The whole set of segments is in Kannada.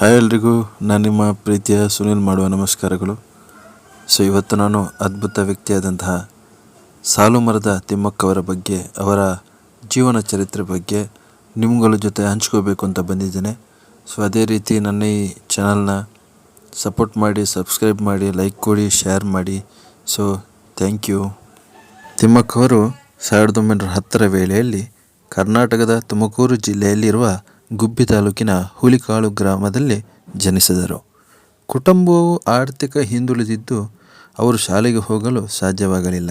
ಹಾಯ್ ಎಲ್ರಿಗೂ, ನಾನು ನಿಮ್ಮ ಪ್ರೀತಿಯ ಸುನಿಲ್ ಮಾಡುವ ನಮಸ್ಕಾರಗಳು. ಸೊ, ಇವತ್ತು ನಾನು ಅದ್ಭುತ ವ್ಯಕ್ತಿಯಾದಂತಹ ಸಾಲು ಮರದ ತಿಮ್ಮಕ್ಕವರ ಬಗ್ಗೆ, ಅವರ ಜೀವನ ಚರಿತ್ರೆ ಬಗ್ಗೆ ನಿಮ್ಗಳ ಜೊತೆ ಹಂಚ್ಕೋಬೇಕು ಅಂತ ಬಂದಿದ್ದೇನೆ. ಸೊ, ಅದೇ ರೀತಿ ನನ್ನ ಈ ಚಾನಲ್ನ ಸಪೋರ್ಟ್ ಮಾಡಿ, ಸಬ್ಸ್ಕ್ರೈಬ್ ಮಾಡಿ, ಲೈಕ್ ಕೊಡಿ, ಶೇರ್ ಮಾಡಿ. So, thank you. ತಿಮ್ಮಕ್ಕವರು ಸಾವಿರದ ಒಂಬೈನೂರ ಹತ್ತರ ವೇಳೆಯಲ್ಲಿ ಕರ್ನಾಟಕದ ತುಮಕೂರು ಜಿಲ್ಲೆಯಲ್ಲಿರುವ ಗುಬ್ಬಿ ತಾಲೂಕಿನ ಹುಲಿಕಾಳು ಗ್ರಾಮದಲ್ಲಿ ಜನಿಸಿದರು. ಕುಟುಂಬವು ಆರ್ಥಿಕ ಹಿಂದುಳಿದಿದ್ದು ಅವರು ಶಾಲೆಗೆ ಹೋಗಲು ಸಾಧ್ಯವಾಗಲಿಲ್ಲ.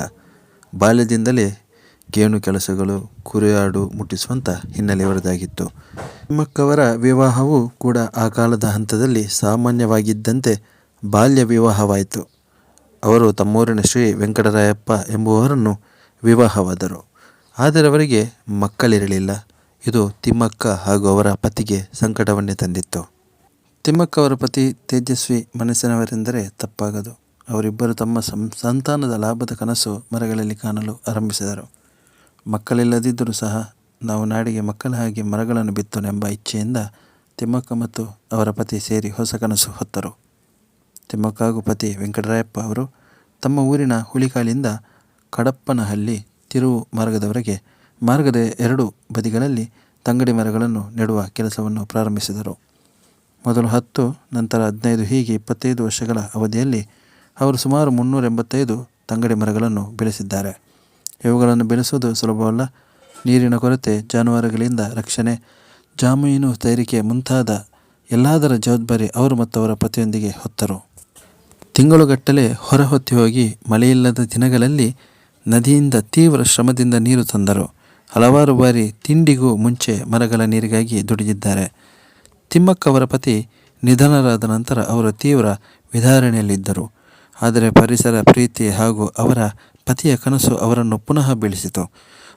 ಬಾಲ್ಯದಿಂದಲೇ ಗೇಣು ಕೆಲಸಗಳು, ಕುರಿಯಾಡು ಮುಟ್ಟಿಸುವಂಥ ಹಿನ್ನೆಲೆಯವರದಾಗಿತ್ತು ತಿಮ್ಮಕ್ಕವರ ವಿವಾಹವು ಕೂಡ ಆ ಕಾಲದ ಹಂತದಲ್ಲಿ ಸಾಮಾನ್ಯವಾಗಿದ್ದಂತೆ ಬಾಲ್ಯ ವಿವಾಹವಾಯಿತು. ಅವರು ತಮ್ಮೂರಿನ ಶ್ರೀ ವೆಂಕಟರಾಯಪ್ಪ ಎಂಬುವವರನ್ನು ವಿವಾಹವಾದರು. ಆದರೆ ಅವರಿಗೆ ಮಕ್ಕಳಿರಲಿಲ್ಲ. ಇದು ತಿಮ್ಮಕ್ಕ ಹಾಗೂ ಅವರ ಪತಿಗೆ ಸಂಕಟವನ್ನೇ ತಂದಿತ್ತು. ತಿಮ್ಮಕ್ಕ ಅವರ ಪತಿ ತೇಜಸ್ವಿ ಮನಸ್ಸಿನವರೆಂದರೆ ತಪ್ಪಾಗದು. ಅವರಿಬ್ಬರು ತಮ್ಮ ಸಂತಾನದ ಲಾಭದ ಕನಸು ಮರಗಳಲ್ಲಿ ಕಾಣಲು ಆರಂಭಿಸಿದರು. ಮಕ್ಕಳಿಲ್ಲದಿದ್ದರೂ ಸಹ ನಾವು ನಾಡಿಗೆ ಮಕ್ಕಳ ಹಾಗೆ ಮರಗಳನ್ನು ಬಿತ್ತೋನೆಂಬ ಇಚ್ಛೆಯಿಂದ ತಿಮ್ಮಕ್ಕ ಮತ್ತು ಅವರ ಪತಿ ಸೇರಿ ಹೊಸ ಕನಸು ಹೊತ್ತರು. ತಿಮ್ಮಕ್ಕ ಹಾಗೂ ಪತಿ ವೆಂಕಟರಾಯಪ್ಪ ಅವರು ತಮ್ಮ ಊರಿನ ಹುಳಿಕಾಲಿಂದ ಕಡಪ್ಪನಹಳ್ಳಿ ತಿರುವು ಮಾರ್ಗದವರೆಗೆ ಮಾರ್ಗದ ಎರಡು ಬದಿಗಳಲ್ಲಿ ತಂಗಡಿ ಮರಗಳನ್ನು ನೆಡುವ ಕೆಲಸವನ್ನು ಪ್ರಾರಂಭಿಸಿದರು. ಮೊದಲು ಹತ್ತು, ನಂತರ ಹದಿನೈದು, ಹೀಗೆ ಇಪ್ಪತ್ತೈದು ವರ್ಷಗಳ ಅವಧಿಯಲ್ಲಿ ಅವರು ಸುಮಾರು ಮುನ್ನೂರ ಎಂಬತ್ತೈದು ತಂಗಡಿ ಮರಗಳನ್ನು ಬೆಳೆಸಿದ್ದಾರೆ. ಇವುಗಳನ್ನು ಬೆಳೆಸುವುದು ಸುಲಭವಲ್ಲ. ನೀರಿನ ಕೊರತೆ, ಜಾನುವಾರುಗಳಿಂದ ರಕ್ಷಣೆ, ಜಾಮೀನು ತಯಾರಿಕೆ ಮುಂತಾದ ಎಲ್ಲದರ ಜವಾಬ್ದಾರಿ ಅವರು ಮತ್ತು ಅವರ ಪತಿಯೊಂದಿಗೆ ಹೊತ್ತರು. ತಿಂಗಳುಗಟ್ಟಲೆ ಹೊರಹೊತ್ತಿ ಹೋಗಿ ಮಳೆಯಿಲ್ಲದ ದಿನಗಳಲ್ಲಿ ನದಿಯಿಂದ ತೀವ್ರ ಶ್ರಮದಿಂದ ನೀರು ತಂದರು. ಹಲವಾರು ಬಾರಿ ತಿಂಡಿಗೂ ಮುಂಚೆ ಮರಗಳ ನೀರಿಗಾಗಿ ದುಡಿದಿದ್ದಾರೆ. ತಿಮ್ಮಕ್ಕ ಅವರ ಪತಿ ನಿಧನರಾದ ನಂತರ ಅವರು ತೀವ್ರ ವಿಧಾರಣೆಯಲ್ಲಿದ್ದರು. ಆದರೆ ಪರಿಸರ, ಪ್ರೀತಿ ಹಾಗೂ ಅವರ ಪತಿಯ ಕನಸು ಅವರನ್ನು ಪುನಃ ಬೆಳೆಸಿತು.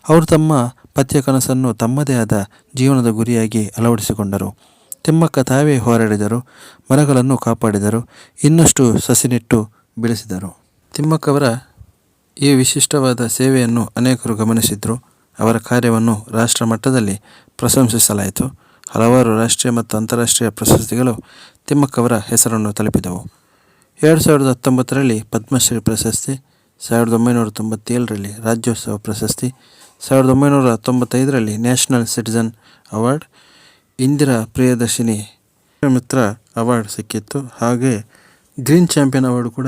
ಅವರು ತಮ್ಮ ಪತಿಯ ಕನಸನ್ನು ತಮ್ಮದೇ ಆದ ಜೀವನದ ಗುರಿಯಾಗಿ ಅಳವಡಿಸಿಕೊಂಡರು. ತಿಮ್ಮಕ್ಕ ತಾವೇ ಹೋರಾಡಿದರು, ಮರಗಳನ್ನು ಕಾಪಾಡಿದರು, ಇನ್ನಷ್ಟು ಸಸಿ ನೆಟ್ಟು ಬೆಳೆಸಿದರು. ತಿಮ್ಮಕ್ಕವರ ಈ ವಿಶಿಷ್ಟವಾದ ಸೇವೆಯನ್ನು ಅನೇಕರು ಗಮನಿಸಿದರು. ಅವರ ಕಾರ್ಯವನ್ನು ರಾಷ್ಟ್ರ ಮಟ್ಟದಲ್ಲಿ ಪ್ರಶಂಸಿಸಲಾಯಿತು. ಹಲವಾರು ರಾಷ್ಟ್ರೀಯ ಮತ್ತು ಅಂತಾರಾಷ್ಟ್ರೀಯ ಪ್ರಶಸ್ತಿಗಳು ತಿಮ್ಮಕ್ಕವರ ಹೆಸರನ್ನು ತಲುಪಿದವು. ಎರಡು ಸಾವಿರದ ಹತ್ತೊಂಬತ್ತರಲ್ಲಿ ಪದ್ಮಶ್ರೀ ಪ್ರಶಸ್ತಿ, ಸಾವಿರದ ಒಂಬೈನೂರ ತೊಂಬತ್ತೇಳರಲ್ಲಿ ರಾಜ್ಯೋತ್ಸವ ಪ್ರಶಸ್ತಿ, ಸಾವಿರದ ಒಂಬೈನೂರ ತೊಂಬತ್ತೈದರಲ್ಲಿ national citizen award, Indira Priyadarshini Mitra award ಸಿಕ್ಕಿತ್ತು. ಹಾಗೆ ಗ್ರೀನ್ ಚಾಂಪಿಯನ್ ಅವಾರ್ಡ್ ಕೂಡ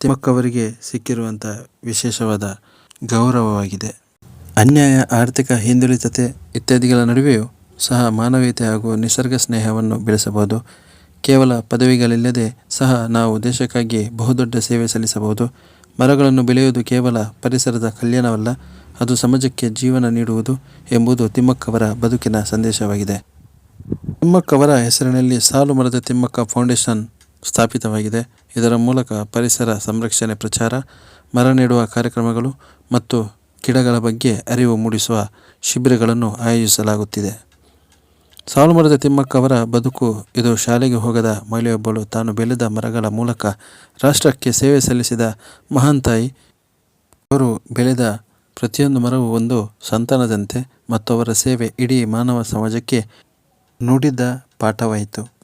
ತಿಮ್ಮಕ್ಕವರಿಗೆ ಸಿಕ್ಕಿರುವಂಥ ವಿಶೇಷವಾದ ಗೌರವವಾಗಿದೆ. ಅನ್ಯಾಯ, ಆರ್ಥಿಕ ಹಿಂದುಳಿತತೆ ಇತ್ಯಾದಿಗಳ ನಡುವೆಯೂ ಸಹ ಮಾನವೀಯತೆ ಹಾಗೂ ನಿಸರ್ಗ ಸ್ನೇಹವನ್ನು ಬೆಳೆಸಬಹುದು. ಕೇವಲ ಪದವಿಗಳಿಲ್ಲದೆ ಸಹ ನಾವು ದೇಶಕ್ಕಾಗಿ ಬಹುದೊಡ್ಡ ಸೇವೆ ಸಲ್ಲಿಸಬಹುದು. ಮರಗಳನ್ನು ಬೆಳೆಯುವುದು ಕೇವಲ ಪರಿಸರದ ಕಲ್ಯಾಣವಲ್ಲ, ಅದು ಸಮಾಜಕ್ಕೆ ಜೀವನ ನೀಡುವುದು ಎಂಬುದು ತಿಮ್ಮಕ್ಕವರ ಬದುಕಿನ ಸಂದೇಶವಾಗಿದೆ. ತಿಮ್ಮಕ್ಕವರ ಹೆಸರಿನಲ್ಲಿ ಸಾಲು ಮರದ ತಿಮ್ಮಕ್ಕ ಫೌಂಡೇಶನ್ ಸ್ಥಾಪಿತವಾಗಿದೆ. ಇದರ ಮೂಲಕ ಪರಿಸರ ಸಂರಕ್ಷಣೆ ಪ್ರಚಾರ, ಮರ ನೆಡುವ ಕಾರ್ಯಕ್ರಮಗಳು ಮತ್ತು ಗಿಡಗಳ ಬಗ್ಗೆ ಅರಿವು ಮೂಡಿಸುವ ಶಿಬಿರಗಳನ್ನು ಆಯೋಜಿಸಲಾಗುತ್ತಿದೆ. ಸಾಲುಮರದ ತಿಮ್ಮಕ್ಕವರ ಬದುಕು ಇದು ಶಾಲೆಗೆ ಹೋಗದ ಮಹಿಳೆಯೊಬ್ಬಳು ತಾನು ಬೆಳೆದ ಮರಗಳ ಮೂಲಕ ರಾಷ್ಟ್ರಕ್ಕೆ ಸೇವೆ ಸಲ್ಲಿಸಿದ ಮಹಾನ್ ಅವರು ಬೆಳೆದ ಪ್ರತಿಯೊಂದು ಮರವು ಒಂದು ಸಂತಾನದಂತೆ ಮತ್ತು ಅವರ ಸೇವೆ ಇಡೀ ಮಾನವ ಸಮಾಜಕ್ಕೆ ನುಡಿದ ಪಾಠವಾಯಿತು.